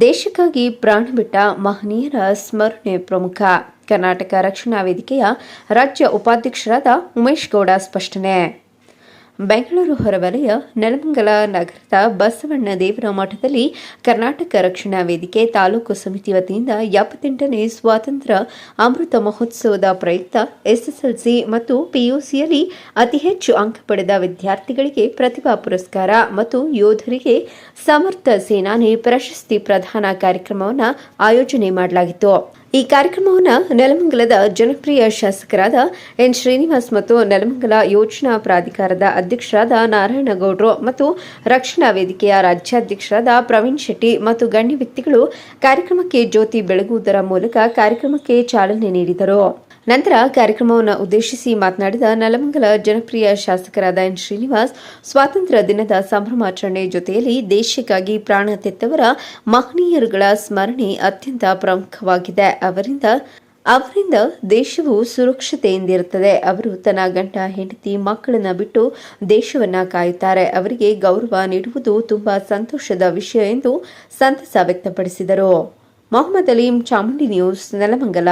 ದೇಶಕ್ಕಾಗಿ ಪ್ರಾಣ ಬಿಟ್ಟ ಮಹನೀಯರ ಸ್ಮರಣೆ ಪ್ರಮುಖ. ಕರ್ನಾಟಕ ರಕ್ಷಣಾ ವೇದಿಕೆಯ ರಾಜ್ಯ ಉಪಾಧ್ಯಕ್ಷರಾದ ಉಮೇಶ್ ಗೌಡ ಸ್ಪಷ್ಟನೆ. ಬೆಂಗಳೂರು ಹೊರವಲಯ, ನೆಲಮಂಗಲ ನಗರದ ಬಸವಣ್ಣ ದೇವರ ಮಠದಲ್ಲಿ ಕರ್ನಾಟಕ ರಕ್ಷಣಾ ವೇದಿಕೆ ತಾಲೂಕು ಸಮಿತಿ ವತಿಯಿಂದ ಎಪ್ಪತ್ತೆಂಟನೇ ಸ್ವಾತಂತ್ರ್ಯ ಅಮೃತ ಮಹೋತ್ಸವದ ಪ್ರಯುಕ್ತ ಎಸ್ಎಸ್ಎಲ್ಸಿ ಮತ್ತು ಪಿಯುಸಿಯಲ್ಲಿ ಅತಿ ಹೆಚ್ಚು ಅಂಕ ಪಡೆದ ವಿದ್ಯಾರ್ಥಿಗಳಿಗೆ ಪ್ರತಿಭಾ ಪುರಸ್ಕಾರ ಮತ್ತು ಯೋಧರಿಗೆ ಸಮರ್ಥ ಸೇನಾನಿ ಪ್ರಶಸ್ತಿ ಪ್ರದಾನ ಕಾರ್ಯಕ್ರಮವನ್ನು ಆಯೋಜನೆ ಮಾಡಲಾಗಿತ್ತು. ಈ ಕಾರ್ಯಕ್ರಮವನ್ನು ನೆಲಮಂಗಲದ ಜನಪ್ರಿಯ ಶಾಸಕರಾದ ಎನ್ ಶ್ರೀನಿವಾಸ್ ಮತ್ತು ನೆಲಮಂಗಲ ಯೋಜನಾ ಪ್ರಾಧಿಕಾರದ ಅಧ್ಯಕ್ಷರಾದ ನಾರಾಯಣಗೌಡರು ಮತ್ತು ರಕ್ಷಣಾ ವೇದಿಕೆಯ ರಾಜ್ಯಾಧ್ಯಕ್ಷರಾದ ಪ್ರವೀಣ್ ಶೆಟ್ಟಿ ಮತ್ತು ಗಣ್ಯ ವ್ಯಕ್ತಿಗಳು ಕಾರ್ಯಕ್ರಮಕ್ಕೆ ಜ್ಯೋತಿ ಬೆಳಗುವುದರ ಮೂಲಕ ಕಾರ್ಯಕ್ರಮಕ್ಕೆ ಚಾಲನೆ ನೀಡಿದರು. ನಂತರ ಕಾರ್ಯಕ್ರಮವನ್ನು ಉದ್ದೇಶಿಸಿ ಮಾತನಾಡಿದ ನಲಮಂಗಲ ಜನಪ್ರಿಯ ಶಾಸಕರಾದ ಎನ್ ಶ್ರೀನಿವಾಸ್, ಸ್ವಾತಂತ್ರ್ಯ ದಿನದ ಸಂಭ್ರಮಾಚರಣೆ ಜೊತೆಯಲ್ಲಿ ದೇಶಕ್ಕಾಗಿ ಪ್ರಾಣ ತೆತ್ತವರ ಮಹನೀಯರುಗಳ ಸ್ಮರಣೆ ಅತ್ಯಂತ ಪ್ರಮುಖವಾಗಿದೆ. ಅವರಿಂದ ಅವರಿಂದ ದೇಶವು ಸುರಕ್ಷತೆಯಿಂದಿರುತ್ತದೆ. ಅವರು ತನ್ನ ಗಂಡ, ಹೆಂಡತಿ, ಮಕ್ಕಳನ್ನ ಬಿಟ್ಟು ದೇಶವನ್ನ ಕಾಯುತ್ತಾರೆ. ಅವರಿಗೆ ಗೌರವ ನೀಡುವುದು ತುಂಬಾ ಸಂತೋಷದ ವಿಷಯ ಎಂದು ಸಂತಸ ವ್ಯಕ್ತಪಡಿಸಿದರು. ಮೊಹಮ್ಮದ್ ಅಲೀಂ, ಚಾಮುಂಡಿ ನ್ಯೂಸ್, ನೆಲಮಂಗಲ.